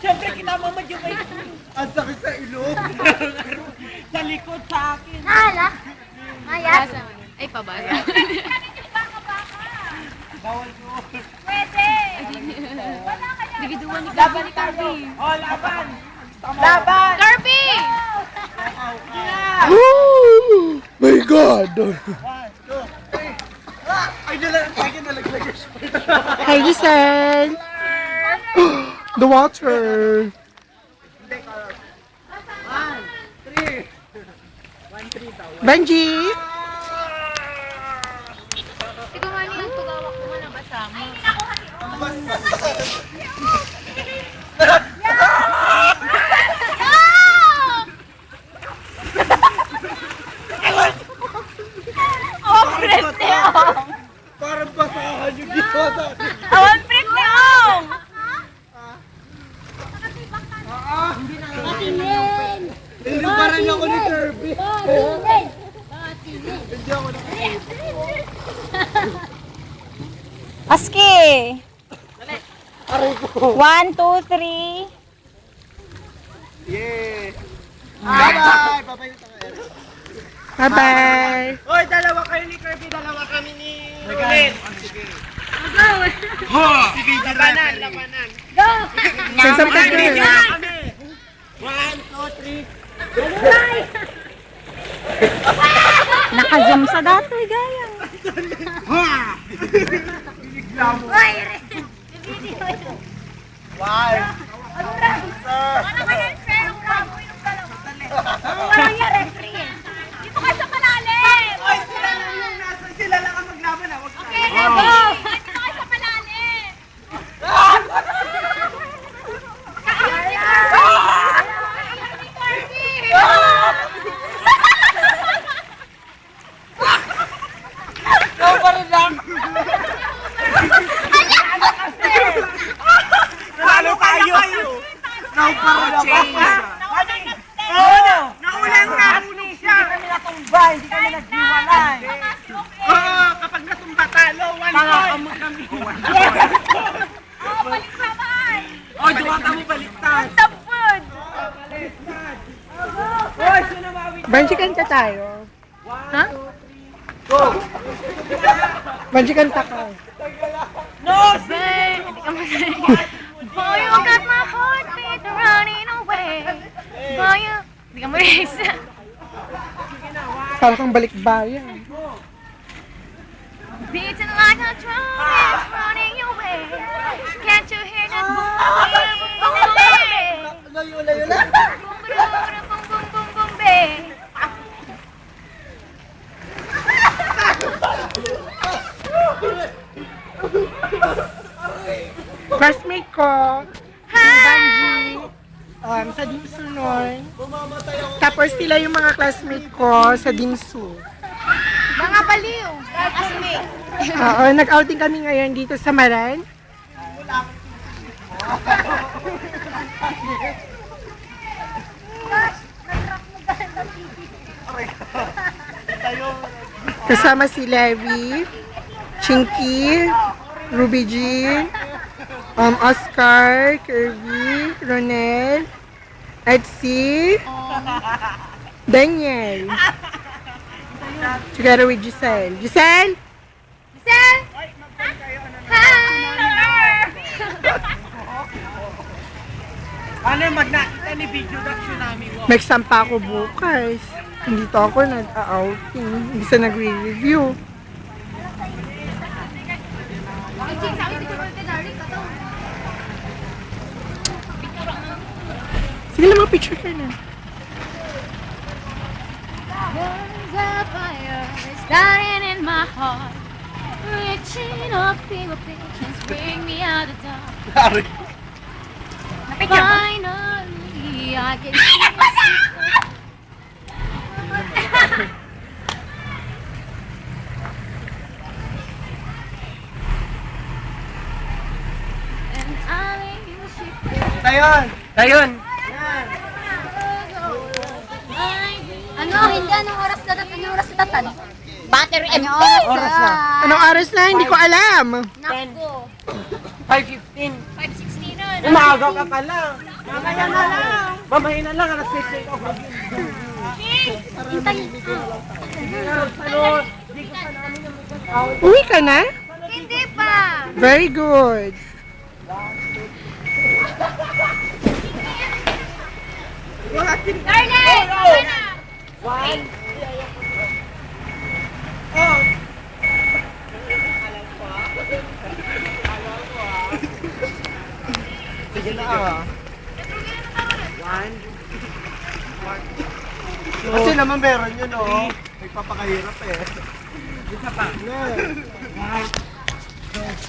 Siyempre, kinamamad yung may Ang sakit sa ilong. sa likod sa akin. Hala! Ayan. Ay, pabasa. Bawal ko. Pwede! Wala kaya. Bigiduan ni Gabi ni Kirby. Oh, laban! Laban! Kirby! Oh my God! One, two, three. Ay, nalaglag short. Hi, Giselle! The water! One, three. One, three daw. Benji! Ikaw nga niya, tugawak ko na mo. Oh, print ni Ong! Parang basahan yung ginawa sa akin. Awan, print ni Ong! Hindi pa rin ako ni Kirby. Hindi ako na Aski! Aray ko. One, two, three. Yeah! Bye-bye! Bye-bye. Bye-bye! Hoy, dalawa kayo ni Kirby, dalawa kami ni Ruben. Sige. Sige, labanan, labanan. Saan sa pagkakas? kami. One, two, three. Naka-zoom sa datoy, gaya. One! Ano kaya yung fair? Ang bravo yung dalawa. Walang yung referee eh. Dito kayo sa malalim! Hoy, sila lang yung nasa, sila lang ang maglaban ah. Wag Okay, let's go! Dito kayo sa malalim! Ikaw pa rin lang. Nalo tayo. Now para na ba? Oo na. Naulang na. siya. Hindi kami natumba. Hindi kami naghiwalay. Oo, kapag natumba talo, one kami. Oh, balik naman! Oh, duwata mo baliktad. Tapod! Hoy, sino mawit? Benji, kanta tayo. Ha? Benji, kanta ka. No, Babe, hindi ka magaling. Boy, you got my heartbeat running away. Boy, you... Hindi ka magaling. Para kang balikbayan. Beating like a drum, Classmate ko, si Benji, um, sa Dimsu nun. Tapos sila yung mga classmate ko sa Dimsu. Mga baliw. Asmi. Oo, nag-outing kami ngayon dito sa Maran. Kasama si Levi, Chinky, Ruby G, um, Oscar, Kirby, Ronel, Etsy, Daniel. Together with Giselle. Giselle! Giselle! Hi! Ano yung magnakita ni video that tsunami walk? Nagsampa ako bukas. Dito ako nag-outing. Hindi sa nagre-review. Sige lang, mga picture ka na. There's a fire starting in my heart. Reaching up, people, patience, bring me out the dark. Finally, I can see. And I wish you Tayon! Tayon! Ano, hindi. Anong oras na Anong oras na tatan? Battery Anong oras, Oras na. Anong oras na? Hindi ko alam. Naku. 5.15. 5.16 na. Umaga ka pa lang. Mamaya na lang. Mamaya na lang. Alas 6 na. Uwi ka na? Hindi pa. Very good. Darling! Okay na. One. Sige na ah. One. Kasi naman meron yun, oh. Nagpapakahirap eh. Isa pa.